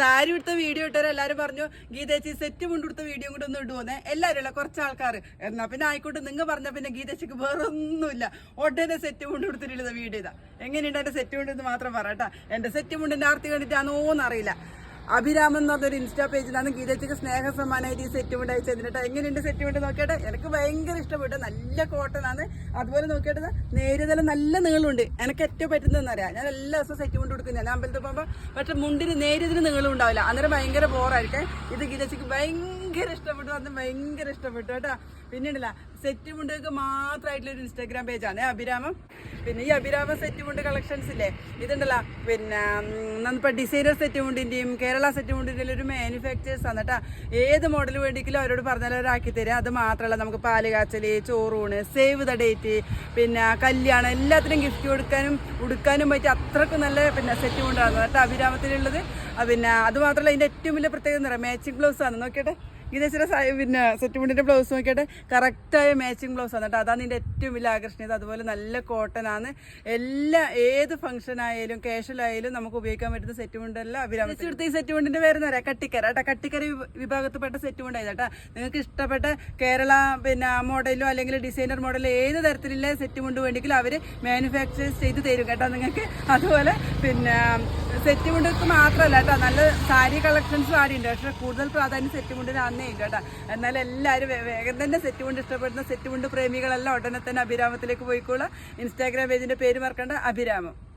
സാരി ഇട്ട വീഡിയോ ഇട്ടവർ എല്ലാവരും പറഞ്ഞു ഗീതേച്ചി സെറ്റ് കൊണ്ടെടുത്ത വീഡിയോ കൂടെ ഒന്ന് ഇടുവോന്നെ എല്ലാവരും അല്ല കുറച്ച് ആൾക്കാർ എന്നാ പിന്നെ ആയിക്കോട്ടെ നിങ്ങൾ പറഞ്ഞ പിന്നെ ഗീതേച്ചിക്ക് വേറെ ഒന്നുമില്ല ഉടനെ സെറ്റ് കൊണ്ടെടുത്തിട്ടുള്ള വീഡിയോ ഇതാ. എങ്ങനെയുണ്ട് എന്റെ സെറ്റ് കൊണ്ടെന്ന് മാത്രം പറയട്ടാ എന്റെ സെറ്റ് കൊണ്ടിന്റെ ആർത്തി കണ്ടിട്ടാണോന്ന് അറിയില്ല. അഭിരാമൻ എന്ന് പറഞ്ഞൊരു ഇൻസ്റ്റാ പേജിലാണ് ഗീതച്ചക്ക് സ്നേഹ സമ്മാനമായിട്ട് ഈ സെറ്റ് കൊണ്ട് അയച്ചു തന്നിട്ട് എങ്ങനെയുണ്ട് സെറ്റ് കൊണ്ട് നോക്കിയിട്ട്? എനിക്ക് ഭയങ്കര ഇഷ്ടപ്പെട്ടു. നല്ല കോട്ടൺ ആണ്. അതുപോലെ നോക്കിയിട്ട് നേരിതല നല്ല നീളമുണ്ട്. എനിക്ക് ഏറ്റവും പറ്റുന്നതെന്ന് അറിയാം ഞാൻ എല്ലാ ദിവസവും സെറ്റ് കൊടുക്കുന്നത് ഞാൻ അമ്പലത്തിൽ പോകുമ്പോൾ പക്ഷെ മുണ്ടിന് നേരിയതിന് നീളം ഉണ്ടാവില്ല. അന്നേരം ഭയങ്കര ബോറായിരിക്കും ഇത് ഗീതച്ചക്ക് ഭയങ്കര ഇഷ്ടപ്പെട്ടു. അന്ന് ഭയങ്കര ഇഷ്ടപ്പെട്ടു കേട്ടോ. പിന്നീടില്ല സെറ്റ് മുണ്ടുകൾക്ക് മാത്രമായിട്ടുള്ള ഒരു ഇൻസ്റ്റാഗ്രാം പേജാണ് അഭിരാമം. പിന്നെ ഈ അഭിരാമ സെറ്റ് മുണ്ട് കളക്ഷൻസ് ഇല്ലേ? ഇതുണ്ടല്ലോ പിന്നെ ഇപ്പൊ ഡിസൈനർ സെറ്റ് മുണ്ടിന്റെയും കേരള സെറ്റ് മുണ്ടിന്റെയും ഒരു മാനുഫാക്ചേഴ്സ് ആണ് കേട്ടോ ഏത് മോഡൽ വേണ്ടിയെങ്കിലും അവരോട് പറഞ്ഞാൽ അവരാക്കി തരും. അത് മാത്രമല്ല നമുക്ക് പാൽ കാച്ചൽ ചോറൂണ് സേവ് ദ ഡേറ്റ് പിന്നെ കല്യാണം എല്ലാത്തിനും ഗിഫ്റ്റ് കൊടുക്കാനും ഉടുക്കാനും പറ്റിയ അത്രയ്ക്ക് നല്ല പിന്നെ സെറ്റ് മുണ്ടാണ് കേട്ടോ അഭിരാമത്തിലുള്ളത്. പിന്നെ അത് മാത്രമല്ല ഇതിന്റെ ഏറ്റവും വലിയ പ്രത്യേകത എന്ന് പറയാം മാച്ചിങ് ബ്ലൗസ് ആണ്. നോക്കിയിട്ട്? ഗീതേശ്വര പിന്നെ സെറ്റ് മുണ്ടിന്റെ ബ്ലൗസ് നോക്കിയിട്ട് കറക്റ്റായ മാച്ചിങ് ബ്ലൗസ് ആണ് കേട്ടോ. അതാണ് ഇതിന്റെ ഏറ്റവും വലിയ ആകർഷണീയത. അതുപോലെ നല്ല കോട്ടൺ ആണ്. എല്ലാ ഏത് ഫംഗ്ഷൻ ആയാലും കാഷ്വൽ ആയാലും നമുക്ക് ഉപയോഗിക്കാൻ പറ്റുന്ന സെറ്റ് മുണ്ടെല്ലാം അഭിരാമത്തിൽ എടുത്ത ഈ സെറ്റ് മുണ്ടിന്റെ പേര് പറയാം കട്ടിക്കര. കേട്ടോ കട്ടിക്കര വിഭ- വിഭാഗത്തിൽപ്പെട്ട സെറ്റ് മുണ്ടായത് കേട്ടോ. നിങ്ങൾക്ക് ഇഷ്ടപ്പെട്ട കേരള പിന്നെ മോഡലോ അല്ലെങ്കിൽ ഡിസൈനർ മോഡലോ ഏത് തരത്തിലുള്ള സെറ്റ് മുണ്ട് വേണ്ടെങ്കിലും അവർ മാനുഫാക്ചർ ചെയ്ത് തരും കേട്ടോ നിങ്ങൾക്ക്. അതുപോലെ പിന്നെ സെറ്റ് മുണ്ടക്ക് മാത്രമല്ല കേട്ടോ. നല്ല സാരി കളക്ഷൻസ് ആടിയുണ്ട് പക്ഷേ കൂടുതൽ പ്രാധാന്യം സെറ്റ് അന്നേ ഇല്ല കേട്ടോ എന്നാൽ എല്ലാവരും വേഗം തന്നെ സെറ്റ് കൊണ്ട് ഇഷ്ടപ്പെടുന്ന സെറ്റ് കൊണ്ട് പ്രേമികളെല്ലാം ഉടനെ തന്നെ അഭിരാമത്തിലേക്ക് പോയിക്കോളാം. ഇൻസ്റ്റാഗ്രാം പേജിന്റെ പേര് മറക്കേണ്ട. അഭിരാമം.